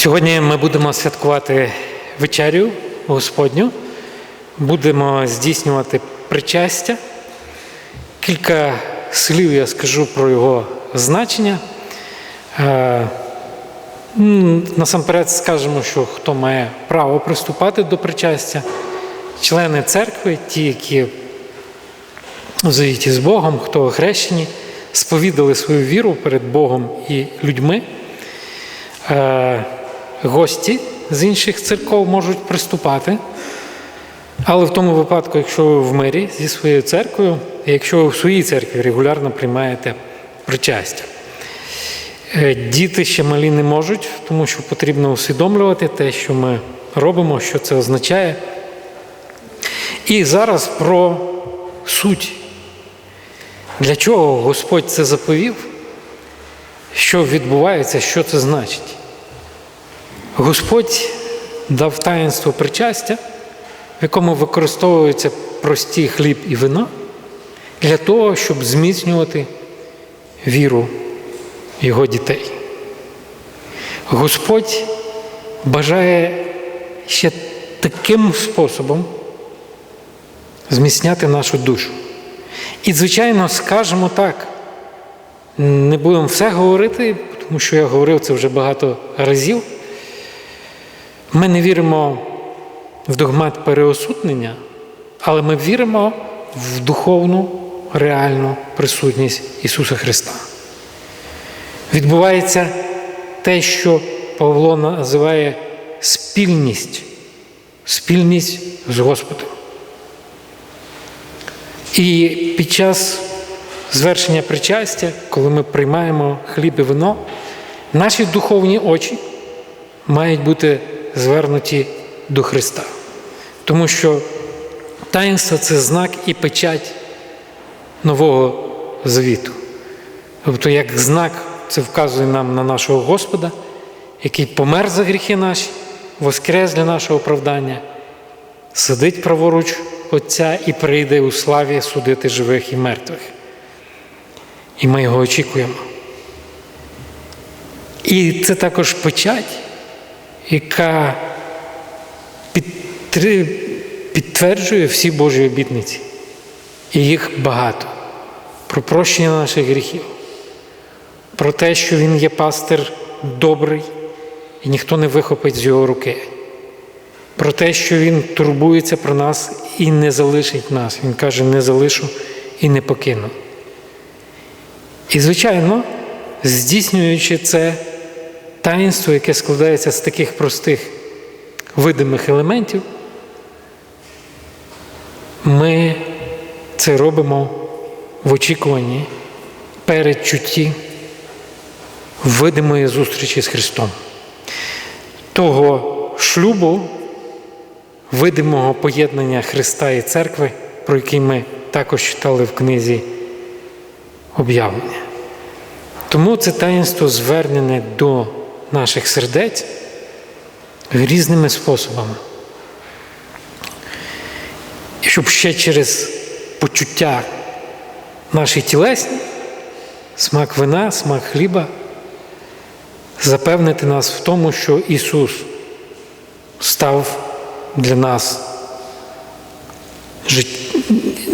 Сьогодні ми будемо святкувати вечерю Господню, будемо здійснювати причастя. Кілька слів я скажу про його значення. Е, Насамперед скажемо, що хто має право приступати до причастя, члени церкви, ті, які в завіті з Богом, хто охрещені, сповідали свою віру перед Богом і людьми. Гості з інших церков можуть приступати, але в тому випадку, якщо ви в мирі зі своєю церквою, якщо ви в своїй церкві регулярно приймаєте причастя. Е, Діти ще малі не можуть, тому що потрібно усвідомлювати те, що ми робимо, що це означає. І зараз про суть. Для чого Господь це заповів? Що відбувається, що це значить? Господь дав таїнство причастя, в якому використовуються прості хліб і вино, для того, щоб зміцнювати віру його дітей. Господь бажає ще таким способом зміцняти нашу душу. І, звичайно, скажемо так, не будемо все говорити, тому що я говорив це вже багато разів. Ми не віримо в догмат переосутнення, але ми віримо в духовну реальну присутність Ісуса Христа. Відбувається те, що Павло називає спільність, спільність з Господом. І під час звершення причастя, коли ми приймаємо хліб і вино, наші духовні очі мають бути звернуті до Христа. Тому що таїнство це знак і печать Нового Завіту. Тобто, як знак, це вказує нам на нашого Господа, який помер за гріхи наші, воскрес для нашого оправдання, сидить праворуч Отця і прийде у славі судити живих і мертвих. І ми його очікуємо. І це також печать, яка підтверджує всі Божі обітниці. І їх багато. Про прощення наших гріхів, про те, що Він є пастир добрий, і ніхто не вихопить з його руки. Про те, що Він турбується про нас і не залишить нас. Він каже, не залишу і не покину. І, звичайно, здійснюючи це таїнство, яке складається з таких простих видимих елементів, ми це робимо в очікуванні передчутті видимої зустрічі з Христом. Того шлюбу, видимого поєднання Христа і церкви, про який ми також читали в книзі об'явлення. Тому це таїнство звернене до наших сердець різними способами. І щоб ще через почуття наші тілесні, смак вина, смак хліба, запевнити нас в тому, що Ісус став для нас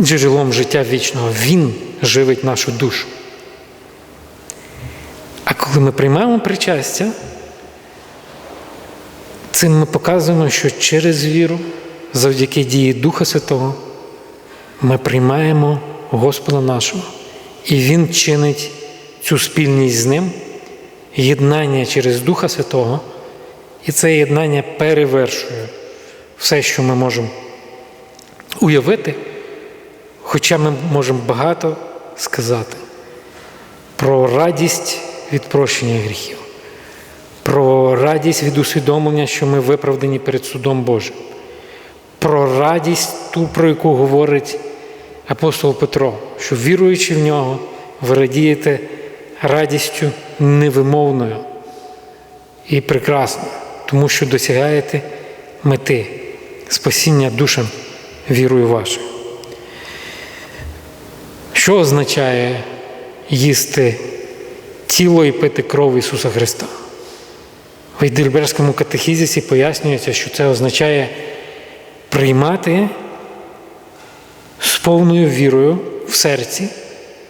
джерелом життя вічного. Він живить нашу душу. Коли ми приймаємо причастя, цим ми показуємо, що через віру, завдяки дії Духа Святого, ми приймаємо Господа нашого, і Він чинить цю спільність з Ним, єднання через Духа Святого, і це єднання перевершує все, що ми можемо уявити, хоча ми можемо багато сказати про радість від прощення гріхів, про радість від усвідомлення, що ми виправдані перед судом Божим, про радість ту, про яку говорить апостол Петро, що віруючи в нього, ви радієте радістю невимовною і прекрасною, тому що досягаєте мети спасіння душам вірою вашою. Що означає їсти тіло і пити кров Ісуса Христа? В Ейдельбергському катехізисі пояснюється, що це означає приймати з повною вірою в серці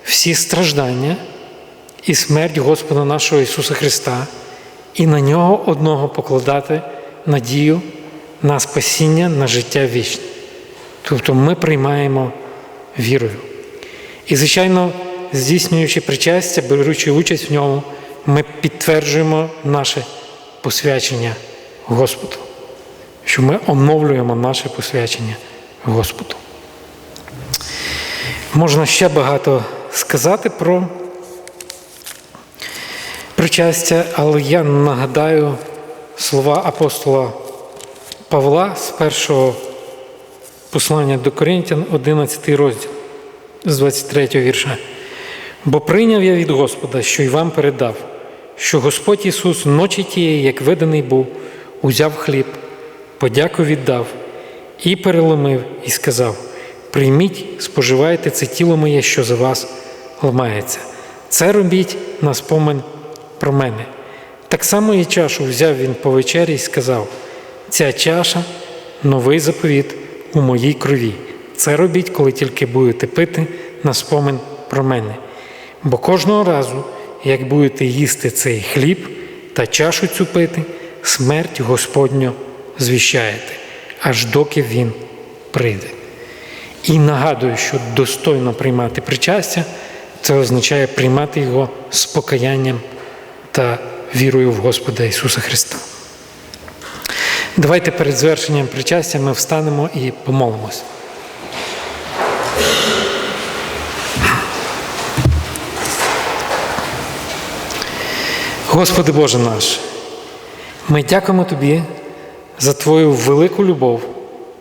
всі страждання і смерть Господа нашого Ісуса Христа, і на нього одного покладати надію на спасіння, на життя вічне. Тобто ми приймаємо вірою. І, звичайно, здійснюючи причастя, беручи участь в ньому, ми підтверджуємо наше посвячення Господу, що ми оновлюємо наше посвячення Господу. Можна ще багато сказати про причастя, але я нагадаю слова апостола Павла з першого послання до Коринтян, 11 розділ з 23 вірша. Бо прийняв я від Господа, що й вам передав, що Господь Ісус ночі тієї, як виданий був, узяв хліб, подяку віддав і переломив, і сказав: Прийміть, споживайте це тіло моє, що за вас ламається. Це робіть на спомин про мене. Так само і чашу взяв він по вечері і сказав: Ця чаша новий заповіт у моїй крові. Це робіть, коли тільки будете пити на спомин про мене. Бо кожного разу, як будете їсти цей хліб та чашу цю пити, смерть Господню звіщаєте, аж доки Він прийде. І нагадую, що достойно приймати причастя, це означає приймати його з покаянням та вірою в Господа Ісуса Христа. Давайте перед звершенням причастя ми встанемо і помолимось. Господи Боже наш, ми дякуємо Тобі за Твою велику любов,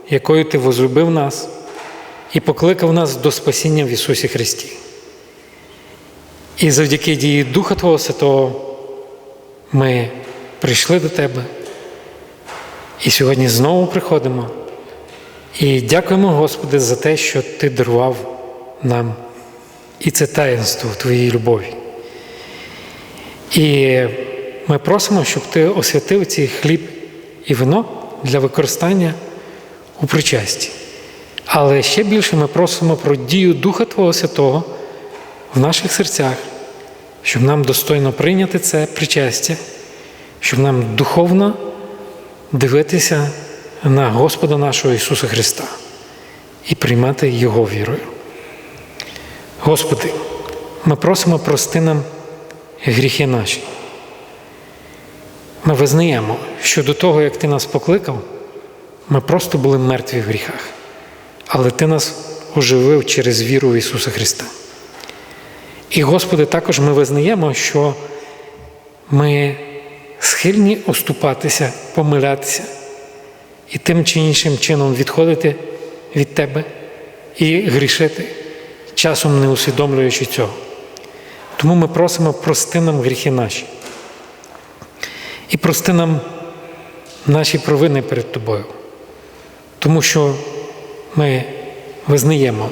якою Ти возлюбив нас і покликав нас до спасіння в Ісусі Христі. І завдяки дії Духа Твого Святого ми прийшли до Тебе і сьогодні знову приходимо. І дякуємо, Господи, за те, що Ти дарував нам і це таїнство Твоєї любові. І ми просимо, щоб Ти освятив цей хліб і вино для використання у причасті. Але ще більше ми просимо про дію Духа Твого Святого в наших серцях, щоб нам достойно прийняти це причастя, щоб нам духовно дивитися на Господа нашого Ісуса Христа і приймати Його вірою. Господи, ми просимо прости нам гріхи наші. Ми визнаємо, що до того, як Ти нас покликав, ми просто були мертві в гріхах, але Ти нас оживив через віру в Ісуса Христа. І, Господи, також ми визнаємо, що ми схильні оступатися, помилятися і тим чи іншим чином відходити від Тебе і грішити, часом не усвідомлюючи цього. Тому ми просимо прости нам гріхи наші. І прости нам наші провини перед Тобою. Тому що ми визнаємо,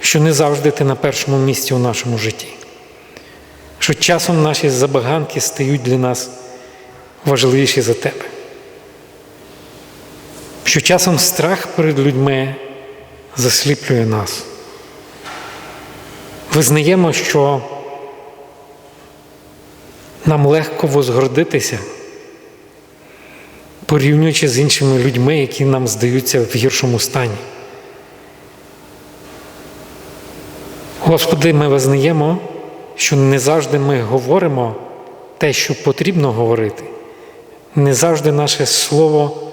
що не завжди ти на першому місці у нашому житті. Що часом наші забаганки стають для нас важливіші за тебе. Що часом страх перед людьми засліплює нас. Визнаємо, що нам легко возгордитися, порівнюючи з іншими людьми, які нам здаються в гіршому стані. Господи, ми визнаємо, що не завжди ми говоримо те, що потрібно говорити, не завжди наше слово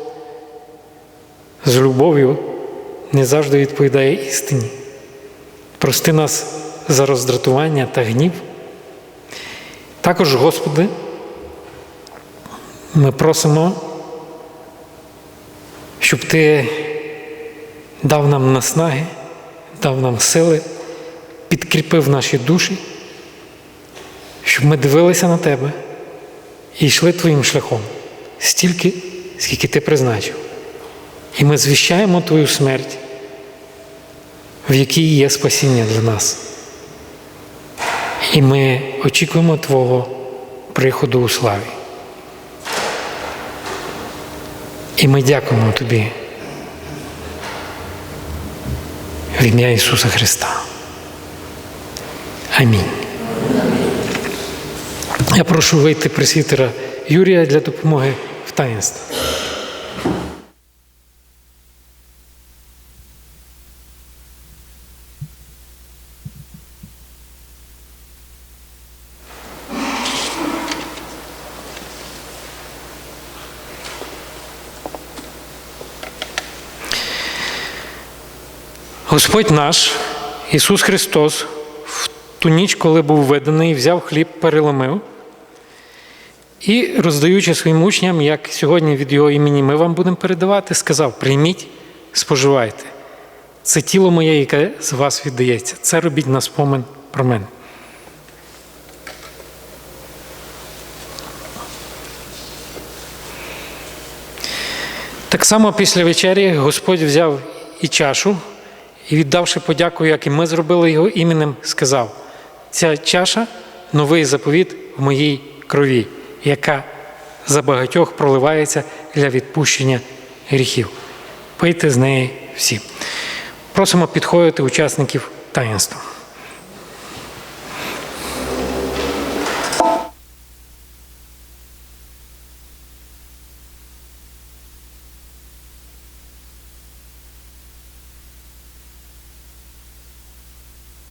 з любов'ю не завжди відповідає істині. Прости нас за роздратування та гнів. Також, Господи, ми просимо, щоб Ти дав нам наснаги, дав нам сили, підкріпив наші душі, щоб ми дивилися на Тебе і йшли Твоїм шляхом стільки, скільки Ти призначив. І ми звіщаємо Твою смерть, в якій є спасіння для нас. І ми очікуємо Твого приходу у славі. І ми дякуємо тобі в ім'я Ісуса Христа. Амінь. Я прошу вийти пресвітера Юрія для допомоги в таїнстві. Господь наш, Ісус Христос, в ту ніч, коли був виданий, взяв хліб, переломив і, роздаючи своїм учням, як сьогодні від Його імені ми вам будемо передавати, сказав: прийміть, споживайте. Це тіло моє, яке з вас віддається. Це робіть на спомин про мене. Так само після вечері Господь взяв і чашу, і, віддавши подяку, як і ми зробили його іменем, сказав: ця чаша новий заповіт в моїй крові, яка за багатьох проливається для відпущення гріхів. Пийте з неї всі. Просимо підходити учасників таїнства.